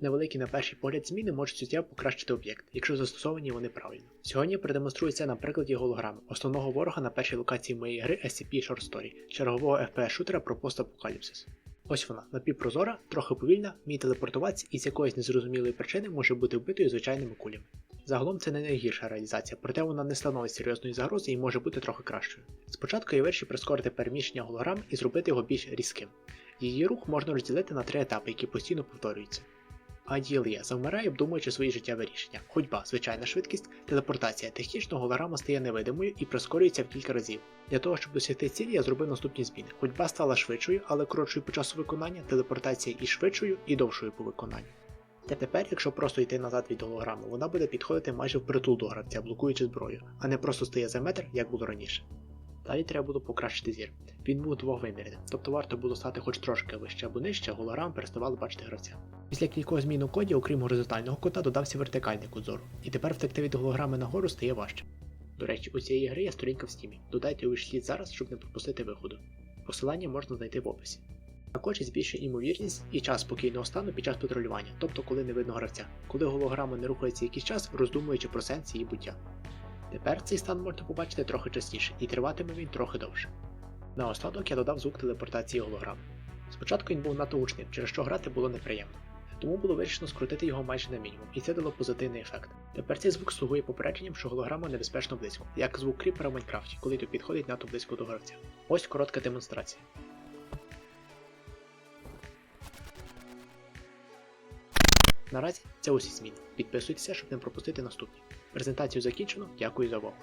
Невеликі на перший погляд зміни можуть суттєво покращити об'єкт, якщо застосовані вони правильно. Сьогодні я продемонструю це на прикладі голограми, основного ворога на першій локації моєї гри SCP Short Story, чергового FPS-шутера про постапокаліпсис. Ось вона, напівпрозора, трохи повільна, вміє телепортуватися і з якоїсь незрозумілої причини може бути вбитою звичайними кулями. Загалом це не найгірша реалізація, проте вона не становить серйозної загрози і може бути трохи кращою. Спочатку я вирішив прискорити переміщення голограм і зробити його більш різким. Її рух можна розділити на три етапи, які постійно повторюються. Аділ завмирає, обдумуючи свої життєві рішення. Ходьба, звичайна швидкість, телепортація. Технічно голограма стає невидимою і прискорюється в кілька разів. Для того, щоб досягти цілі, я зробив наступні зміни. Ходьба стала швидшою, але коротшою по часу виконання, телепортація і швидшою, і довшою по виконанню. Та тепер, якщо просто йти назад від голограми, вона буде підходити майже впритул до гравця, блокуючи зброю, а не просто стає за метр, як було раніше. Далі треба було покращити зір. Він був двовимірним, тобто варто було стати хоч трошки вище або нижче, голограм переставали бачити гравця. Після кількох змін у коді, окрім горизонтального кута, додався вертикальний кут зору, і тепер втекти від голограми нагору стає важче. До речі, у цієї гри є сторінка в стімі. Додайте у зараз, щоб не пропустити виходу. Посилання можна знайти в описі. Також збільшує імовірність і час спокійного стану під час патрулювання, тобто коли не видно гравця, коли голограма не рухається якийсь час, роздумуючи про сенс її буття. Тепер цей стан можна побачити трохи частіше і триватиме він трохи довше. Наостанок я додав звук телепортації голограми. Спочатку він був надто гучним, через що грати було неприємно. Тому було вирішено скрутити його майже на мінімум, і це дало позитивний ефект. Тепер цей звук слугує попередженням, що голограма небезпечно близько, як звук кріпера в Майнкрафті, коли той підходить надто близько до гравця. Ось коротка демонстрація. Наразі це усі зміни. Підписуйтеся, щоб не пропустити наступні. Презентацію закінчено. Дякую за увагу.